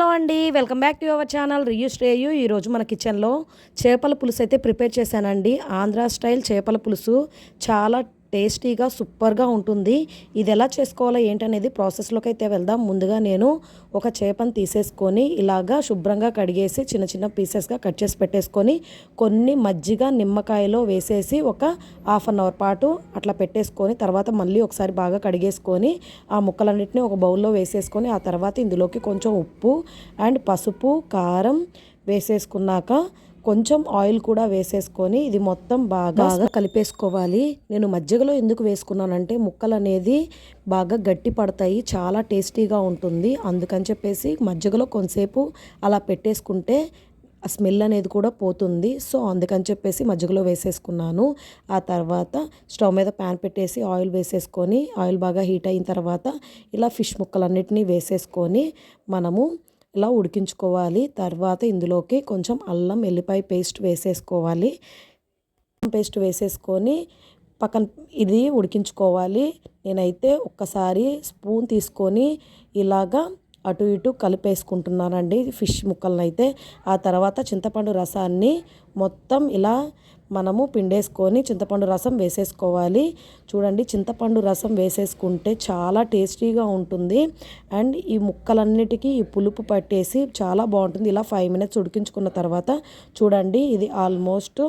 Hello అండి. Welcome back to our channel Riyu Shreyu. ఈరోజు మన కిచెన్లో చేపల పులుసు అయితే ప్రిపేర్ చేశానండి. ఆంధ్ర స్టైల్ చేపల పులుసు. చాలా టేస్టీగా సూపర్గా ఉంటుంది. ఇది ఎలా చేసుకోవాలో ఏంటనేది ప్రాసెస్లోకి అయితే వెళ్దాం. ముందుగా నేను ఒక చేపను తీసేసుకొని ఇలాగా శుభ్రంగా కడిగేసి చిన్న చిన్న పీసెస్గా కట్ చేసి పెట్టేసుకొని కొన్ని మజ్జిగ నిమ్మకాయలో వేసేసి ఒక హాఫ్ అన్ అవర్ పాటు అట్లా పెట్టేసుకొని తర్వాత మళ్ళీ ఒకసారి బాగా కడిగేసుకొని ఆ ముక్కలన్నింటినీ ఒక బౌల్లో వేసేసుకొని ఆ తర్వాత ఇందులోకి కొంచెం ఉప్పు అండ్ పసుపు కారం వేసేసుకున్నాక కొంచెం ఆయిల్ కూడా వేసేసుకొని ఇది మొత్తం బాగా కలిపేసుకోవాలి. నేను మజ్జిగలో ఎందుకు వేసుకున్నానంటే ముక్కలు అనేది బాగా గట్టి పడతాయి చాలా టేస్టీగా ఉంటుంది. అందుకని చెప్పేసి మజ్జిగలో కొంతసేపు అలా పెట్టేసుకుంటే ఆ స్మెల్ అనేది కూడా పోతుంది. సో అందుకని చెప్పేసి మజ్జిగలో వేసేసుకున్నాను. ఆ తర్వాత స్టవ్ మీద ప్యాన్ పెట్టేసి ఆయిల్ వేసేసుకొని ఆయిల్ బాగా హీట్ అయిన తర్వాత ఇలా ఫిష్ ముక్కలన్నిటినీ వేసేసుకొని మనము ఇలా ఉడికించుకోవాలి. తర్వాత ఇందులోకి కొంచెం అల్లం ఎల్లిపాయ పేస్ట్ వేసేసుకోవాలి. పేస్ట్ వేసేసుకొని పక్కన ఇది ఉడికించుకోవాలి. నేనైతే ఒక్కసారి స్పూన్ తీసుకొని ఇలాగా అటు ఇటు కలిపేసుకుంటున్నానండి ఫిష్ ముక్కలను అయితే ఆ తర్వాత చింతపండు రసాన్ని మొత్తం ఇలా మనము పిండేసుకొని చింతపండు రసం వేసేసుకోవాలి. చూడండి చింతపండు రసం వేసేసుకుంటే చాలా టేస్టీగా ఉంటుంది. అండ్ ఈ ముక్కలన్నిటికీ ఈ పులుపు పట్టేసి చాలా బాగుంటుంది. ఇలా ఫైవ్ మినిట్స్ ఉడికించుకున్న తర్వాత చూడండి ఇది ఆల్మోస్ట్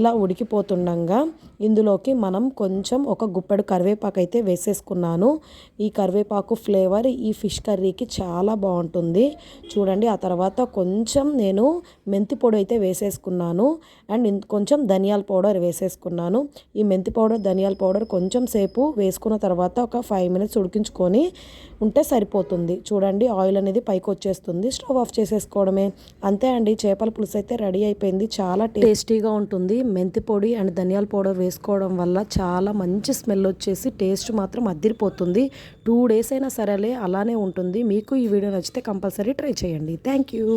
ఇలా ఉడికిపోతుండగా ఇందులోకి మనం కొంచెం ఒక గుప్పెడు కరివేపాకు అయితే వేసేసుకున్నాను. ఈ కరివేపాకు ఫ్లేవర్ ఈ ఫిష్ కర్రీకి చాలా బాగుంటుంది. చూడండి ఆ తర్వాత కొంచెం నేను మెంతి పొడి అయితే వేసేసుకున్నాను. అండ్ కొంచెం ధనియాల పౌడర్ వేసేసుకున్నాను. ఈ మెంతి పౌడర్ ధనియాల పౌడర్ కొంచెం సేపు వేసుకున్న తర్వాత ఒక ఫైవ్ మినిట్స్ ఉడికించుకొని ఉంటే సరిపోతుంది. చూడండి ఆయిల్ అనేది పైకి వచ్చేస్తుంది. స్టవ్ ఆఫ్ చేసేసుకోవడమే. అంతే అండి చేపల పులుసు అయితే రెడీ అయిపోయింది. చాలా టేస్టీగా ఉంటుంది. మెంతి పొడి అండ్ ధనియాల పౌడర్ వేసుకోవడం వల్ల చాలా మంచి స్మెల్ వచ్చేసి టేస్ట్ మాత్రం అద్దిరిపోతుంది టూ డేస్ అయినా సరేలే అలానే ఉంటుంది. మీకు ఈ వీడియో నచ్చితే కంపల్సరీ ట్రై చేయండి. Thank you.